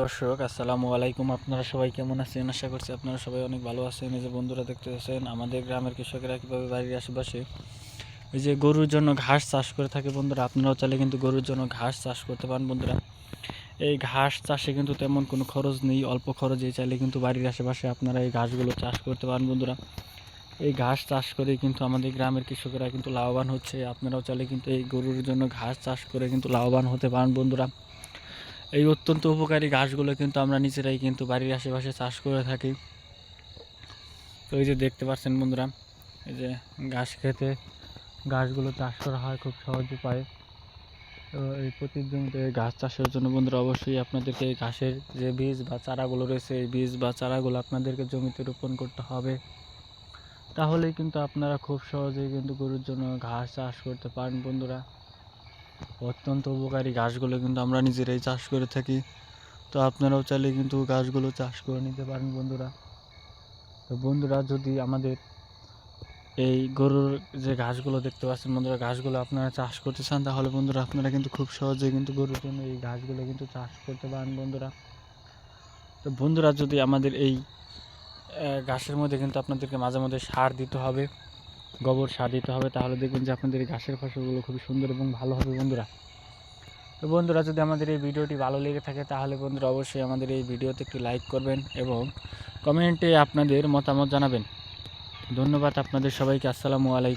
দর্শক, আসসালামু আলাইকুম। আপনারা সবাই কেমন আছেন? আশা করছি আপনারা সবাই অনেক ভালো আছেন। এই যে বন্ধুরা দেখতে পাচ্ছেন আমাদের গ্রামের কৃষকেরা কীভাবে বাড়ির আশেপাশে এই যে গরুর জন্য ঘাস চাষ করে থাকে বন্ধুরা, আপনারাও চাইলে কিন্তু গরুর জন্য ঘাস চাষ করতে পারেন বন্ধুরা। এই ঘাস চাষে কিন্তু তেমন কোনো খরচ নেই, অল্প খরচে চাইলে কিন্তু বাড়ির আশেপাশে আপনারা এই ঘাসগুলো চাষ করতে পারেন বন্ধুরা। এই ঘাস চাষ করে কিন্তু আমাদের গ্রামের কৃষকেরা কিন্তু লাভবান হচ্ছে। আপনারাও চাইলে কিন্তু এই গরুর জন্য ঘাস চাষ করে কিন্তু লাভবান হতে পারেন বন্ধুরা। এই অত্যন্ত উপকারী ঘাসগুলো কিন্তু আমরা নিজেরাই কিন্তু বাড়ির আশেপাশে চাষ করে থাকি। তো এই যে দেখতে পাচ্ছেন বন্ধুরা, এই যে ঘাস খেতে ঘাসগুলো চাষ করা হয় খুব সহজ উপায়ে। তো এই প্রতি জমিতে ঘাস চাষের জন্য বন্ধুরা অবশ্যই আপনাদেরকে এই ঘাসের যে বীজ বা চারাগুলো রয়েছে, এই বীজ বা চারাগুলো আপনাদেরকে জমিতে রোপণ করতে হবে। তাহলেই কিন্তু আপনারা খুব সহজেই কিন্তু গরুর জন্য ঘাস চাষ করতে পারেন বন্ধুরা। অত্যন্ত উপকারী ঘাসগুলো কিন্তু আমরা নিজেরাই চাষ করে থাকি। তো আপনারাও চাইলে কিন্তু ঘাসগুলো চাষ করে নিতে পারেন বন্ধুরা। তো বন্ধুরা, যদি আমাদের এই গরুর যে ঘাসগুলো দেখতে পাচ্ছেন বন্ধুরা, ঘাসগুলো আপনারা চাষ করতে চান, তাহলে বন্ধুরা আপনারা কিন্তু খুব সহজে কিন্তু গরুর জন্য এই ঘাসগুলো কিন্তু চাষ করতে পারেন বন্ধুরা। তো বন্ধুরা, যদি আমাদের এই ঘাসের মধ্যে কিন্তু আপনাদেরকে মাঝে মধ্যে সার দিতে হবে। গোবর সার দিতে হবে, তাহলে দেখবেন যে আপনাদের এই ঘাসের ফসলগুলো খুবই সুন্দর এবং ভালো হবে বন্ধুরা। তো বন্ধুরা, যদি আমাদের এই ভিডিওটি ভালো লেগে থাকে, তাহলে বন্ধুরা অবশ্যই আমাদের এই ভিডিওতে একটি লাইক করবেন এবং কমেন্টে আপনাদের মতামত জানাবেন। ধন্যবাদ আপনাদের সবাইকে, আসসালামু আলাইকুম।